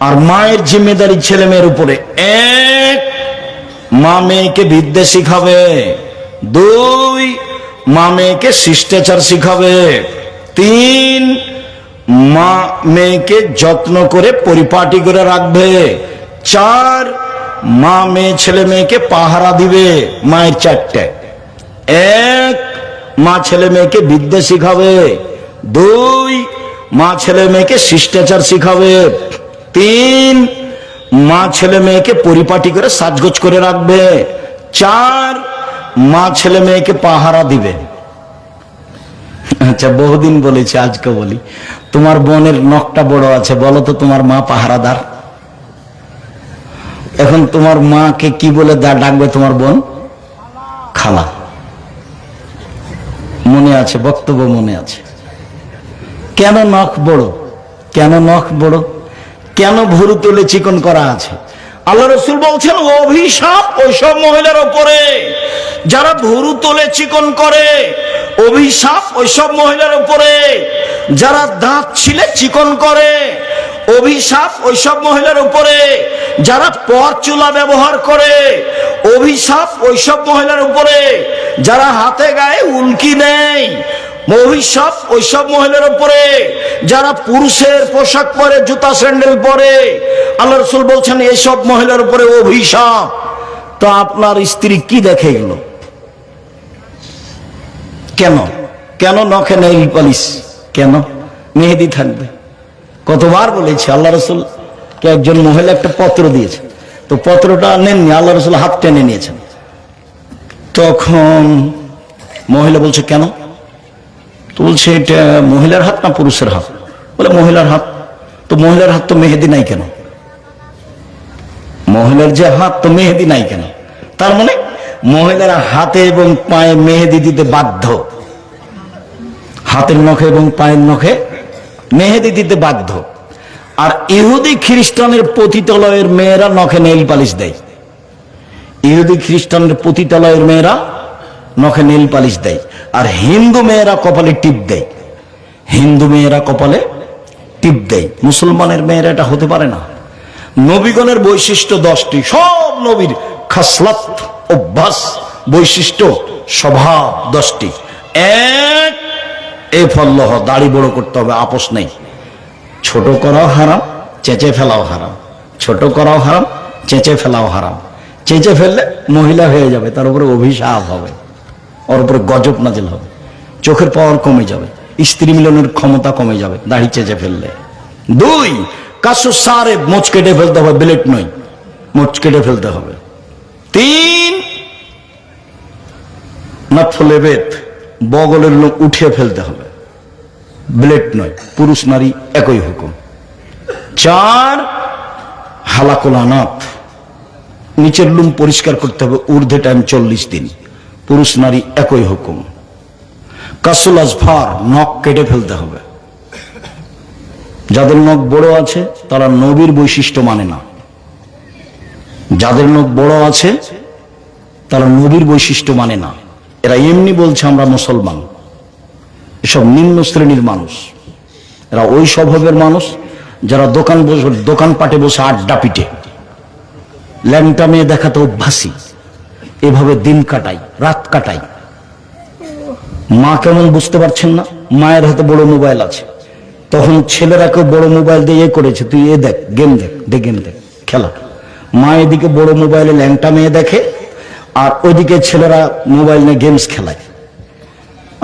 আর মায়ের জিম্মেদারি ছেলে মেয়ের উপরে। এক, মা মেয়েকে বিদ্যে শিখাবে। দুই, মা মেয়েকে শিষ্টাচার শিখাবে। তিন, মা মেয়েকে যত্ন করে পরিপাটি করে রাখবে। চার, মা মেয়ে ছেলে মেয়েকে পাহারা দিবে মায়ের চারটে। এক, মা ছেলে মেয়েকে বিদ্যা শিখাবে। দুই, মা ছেলে মেয়েকে শিষ্টাচার শিখাবে। তিন, মা ছেলে মেয়েকে পরিপাটি করে সাজগোজ করে রাখবে। চার, মা ছেলে মেয়েকে পাহারা দিবে। আচ্ছা বহুদিন বলেছি, আজকে বলি। তোমার বোনের নখটা বড় আছে, বলো তো তোমার মা পাহারাদার? এখন তোমার মাকে কি বলে ডাকবে তোমার বোন? খালা। মনে আছে, বক্তব্য মনে আছে। কেন নখ বড়? কেন নখ বড়? কেন ভুরু তুলে চিকন করা আছে? আল্লাহ রসুল বলছেন অভিশাপ ওইসব মহিলার ওপরে। যারা ভুরু তোলে চিকন করে, অভিশাপ ওইসব মহিলার উপরে যারা দাঁত ছিলে চিকন করে, অভিশাপ ওইসব মহিলার উপরে যারা পর চুলা ব্যবহার করে, অভিশাপ ওইসব মহিলার উপরে যারা হাতে গায়ে উল্কি নেই অভিশাপ ওইসব মহিলার উপরে। যারা পুরুষের পোশাক পরে, জুতা, স্যান্ডেল পরে, আল্লাহ রসুল বলছেন এইসব মহিলার উপরে অভিশাপ। তো আপনার স্ত্রী কি দেখে গেল কেন? কেন নখে নেই পালিশ? কেন? মেহেদি থাকবে। কতবার বলেছি, আল্লাহ রসুল, কে একজন মহিলা একটা পত্র দিয়েছে। তো পত্রটা নেননি, আল্লাহ রসুল হাত টেনে নিয়েছেন। তখন মহিলা বলছে, কেন? তো বলছে এটা মহিলার হাত না পুরুষের হাত? বলে মহিলার হাত। তো মহিলার হাত তো মেহেদি নাই কেন? মহিলার যে হাত তো মেহেদি নাই কেন? তার মানে মহিলারা হাতে এবং পায়ে মেহেদি দিতে বাধ্য। হাতের নখে এবং পায়ের নখে মেহেদি দিতে বাধ্য। আর ইহুদি খ্রিস্টানের পতিতালয়ের মেয়েরা নখে নেইল পালিশ দেয়। ইহুদি খ্রিস্টানের পতিতালয়ের মেয়েরা নখে নেইল পালিশ দেয়। আর হিন্দু মেয়েরা কপালে টিপ দেয়। হিন্দু মেয়েরা কপালে টিপ দেয়। মুসলমানের মেয়েরা এটা হতে পারে না। নবীগণের বৈশিষ্ট্য দশটি। সব নবীর খাসলাত, অভ্যাস, বৈশিষ্ট্য, স্বভাব দশটি। এক, এ ফল্লহ, দাড়ি বড় করতে হবে, আপোষ নেই। ছোট করাও হারাম, চেঁচে ফেলাও হারাম। ছোট করাও হারাম, চেঁচে ফেলাও হারাম। চেঁচে ফেললে মহিলা হয়ে যাবে, তার উপরে অভিশাপ হবে। ওর উপরে গজব নাজিল হবে। চোখের পাওয়ার কমে যাবে, স্ত্রী মিলনের ক্ষমতা কমে যাবে, দাড়ি চেঁচে ফেললে। দুই কাশু সারে মোচ কেটে ফেলতে হবে, ব্লেড নয়, মোচ কেটে ফেলতে হবে। তিন নফলে বেত বগলের লোক উঠিয়ে ফেলতে হবে। ব্লেড নয়, পুরুষ নারী একই হুকুম। চার, হালাকোলা হালাকোলানাথ নিচের লুম পরিষ্কার করতে হবে, ঊর্ধ্বে টাইম চল্লিশ দিন। পুরুষ নারী একই হুকুম। কাসুল আজফার নখ কেটে ফেলতে হবে। যাদের নখ বড় আছে, তারা নবীর বৈশিষ্ট্য মানে না। যাদের নখ বড় আছে, তারা নবীর বৈশিষ্ট্য মানে না। এরা এমনি বলছে, আমরা মুসলমান। এসব নিম্ন শ্রেণির মানুষ। এরা ওই স্বভাবের মানুষ যারা দোকান বসে, দোকানপাটে বসে আড্ডা পিটে। ল্যাংটা মেয়ে দেখাতে অভ্যাসী। এভাবে দিন কাটাই, রাত কাটাই। মা কেমন বুঝতে পারছেন না? মায়ের হাতে বড় মোবাইল আছে। তখন ছেলেরা কেউ বড় মোবাইল দিয়ে এ করেছে, তুই এ দেখ, গেম দেখ, দে গেম দেখ, খেলা। মা এদিকে বড় মোবাইলে ল্যাংটা মেয়ে দেখে, আর ওইদিকে ছেলেরা মোবাইল নিয়ে গেমস খেলায়।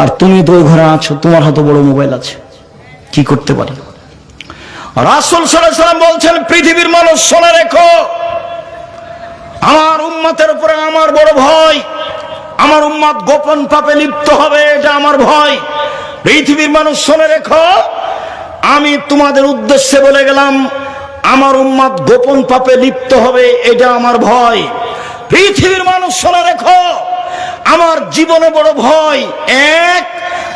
আর তুমি তো ওই ঘরে আছো, তোমার হাতে বড় মোবাইল আছে। কি করতে পারি? রাসুল সাল্লাম বলছেন, পৃথিবীর মানুষ শোনা রেখো। আমার উম্মতের উপরে আমার বড় ভয়। আমার উম্মাদ গোপন পাপে লিপ্ত হবে, এটা আমার ভয়। পৃথিবীর মানুষ শোনে রেখো, আমি তোমাদের উদ্দেশ্যে বলে গেলাম, আমার উম্মাদ গোপন পাপে লিপ্ত হবে, এটা আমার ভয়। পৃথিবীর মানুষ শোনে রেখো, আমার জীবনে বড় ভয়। এক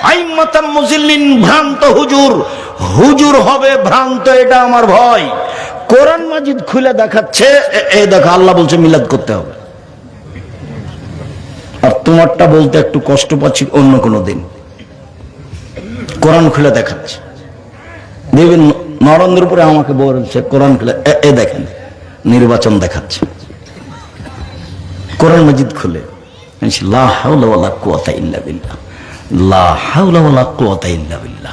আইমাতাম মুজিল্লিন ভ্রান্ত হুজুর। হুজুর হবে ভ্রান্ত, এটা আমার ভয়। কোরআন মাজিদ খুলে দেখাচ্ছে এই দেখো, আল্লাহ বলছে মিলাদ করতে হবে। আর তোমারটা বলতে একটু কষ্ট পাচ্ছি অন্য কোনো দিন। কোরআন খুলে দেখাচ্ছে। দেখবেন নরেন্দ্র উপরে আমাকে বলছে, কোরআন খুলে, এ- দেখেন, নির্বাচন দেখাচ্ছে। কোরআন মজিদ খুলে। লা হাওলা ওয়ালা কুওয়াতা ইল্লা বিল্লাহ। লা হাওলা ওয়ালা কুওয়াতা ইল্লা বিল্লাহ।